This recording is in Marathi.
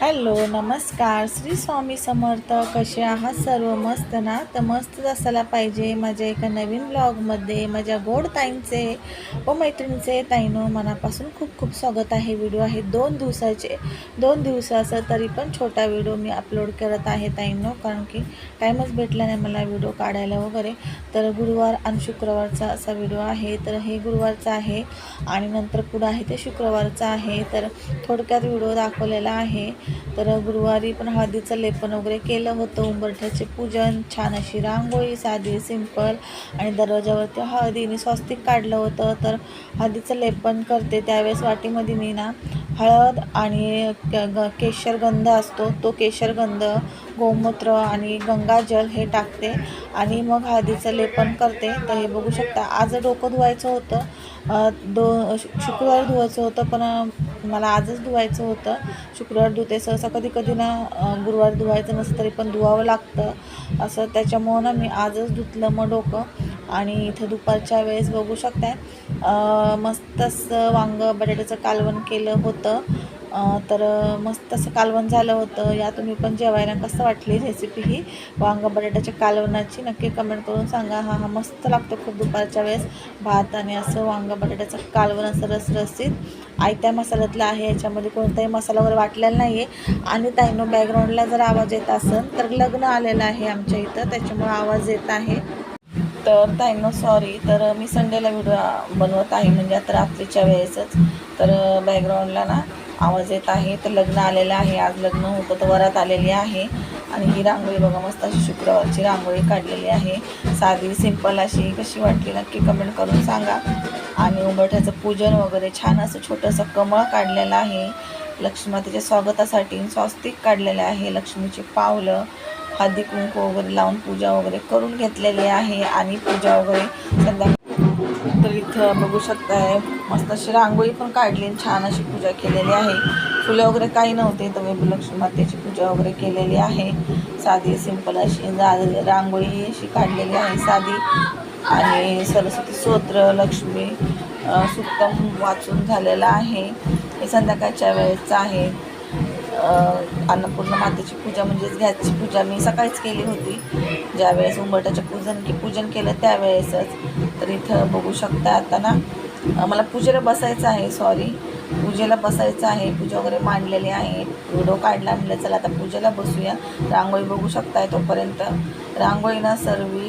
हॅलो नमस्कार. श्री स्वामी समर्थ कसे आहात सर्व? मस्त ना? तर मस्तच असायला पाहिजे माझ्या एका नवीन ब्लॉगमध्ये माझ्या गोड ताईंचे व मैत्रिणीचे ताईनो मनापासून खूप खूप स्वागत आहे. व्हिडिओ आहे दोन दिवसाचे. दोन दिवसाचं तरी पण छोटा व्हिडिओ मी अपलोड करत आहे ताईंनो कारण की टाईमच भेटला नाही मला व्हिडिओ काढायला वगैरे. तर गुरुवार आणि शुक्रवारचा असा व्हिडिओ आहे. तर हे गुरुवारचा आहे आणि नंतर पुढं आहे ते शुक्रवारचा आहे. तर थोडक्यात व्हिडिओ दाखवलेला आहे. तर गुरुवारी पण हळदीचं लेपन वगैरे केलं होतं. उंबरठ्याचे पूजन छान अशी रांगोळी साधी सिंपल आणि दरवाजावरती हळदीने स्वस्तिक काढलं होतं. तर हळदीचं लेपन करते त्यावेळेस वाटीमध्ये मी ना हळद आणि केशरगंध ग असतो. तो केशरगंध गोमूत्र आणि गंगाजल हे टाकते आणि मग हळदीचं लेपन करते. तर हे बघू शकता आज डोकं धुवायचं होतं. दो शुक्रवार धुवायचं होतं पण मला आजच धुवायचं होतं. शुक्रवार धुते सहसा कधी कधी ना गुरुवार धुवायचं नसतं तरी पण धुवावं लागतं. असं त्याच्यामुळं ना मी आजच धुतलं मग डोकं. आणि इथं दुपारच्या वेळेस बघू शकताय मस्तच मस्त असं वांग बटाट्याचं कालवण केलं होतं. तर मस्त असं कालवण झालं होतं. या तुम्ही पण जेवायला कसं वाटली रेसिपी ही? वांग बटाट्याच्या कालवणाची नक्की कमेंट करून सांगा. हा हा मस्त लागतो खूप दुपारच्या वेळेस. भात आणि असं वांग बटाट्याचं कालवण असं रसरसीत. आयत्या मसाल्यातलं आहे याच्यामध्ये कोणताही मसाला वगैरे वाटलेला नाही आहे आणि ताईनो बॅकग्राऊंडला जर आवाज येत असेल तर लग्न आलेलं आहे आमच्या इथं. त्याच्यामुळं आवाज येत आहे. तर ताईनो सॉरी तर मी संडेला व्हिडिओ बनवत आहे. म्हणजे आता रात्रीच्या वेळेसच. तर बॅकग्राऊंडला ना आवाज येत आहे. तर लग्न आलेलं आहे. आज लग्न होतं तर वरात आलेली आहे. आणि ही रांगोळी बघा मस्त अशी शुक्रवारची रांगोळी काढलेली आहे. साधी सिंपल अशी. कशी वाटली? नक्की कमेंट करून सांगा. आणि उंबरठ्याचं पूजन वगैरे छान असं छोटंसं कमळ काढलेलं आहे. लक्ष्मीमातेच्या स्वागतासाठी स्वस्तिक काढलेलं आहे. लक्ष्मीची पावलं हळदी कुंकू वगैरे लावून पूजा वगैरे करून घेतलेली आहे आणि पूजा वगैरे संध्याकाळी तर इथं बघू शकताय मस्त अशी रांगोळी पण काढली आणि छान अशी पूजा केलेली आहे. फुलं वगैरे काही नव्हते तर मी लक्ष्मी मातेची पूजा वगैरे केलेली आहे. साधी सिंपल अशी रांगोळी अशी काढलेली आहे साधी. आणि सरस्वती स्तोत्र लक्ष्मी सुक्तम सुत्तम वाचून झालेलं आहे. हे संध्याकाळच्या वेळेचं आहे. अन्नपूर्ण मातेची पूजा म्हणजेच घ्याची पूजा मी सकाळीच केली होती. ज्यावेळेस उंबरट्याचं पूजन की पूजन केलं त्यावेळेसच. तर इथं बघू शकता आता ना मला पूजेला बसायचं आहे सॉरी पूजेला बसायचं आहे पूजा वगैरे मांडलेली आहे. व्हिडिओ काढला म्हणलं चला आता पूजेला बसूया. रांगोळी बघू शकताय तोपर्यंत. रांगोळी ना सर्वी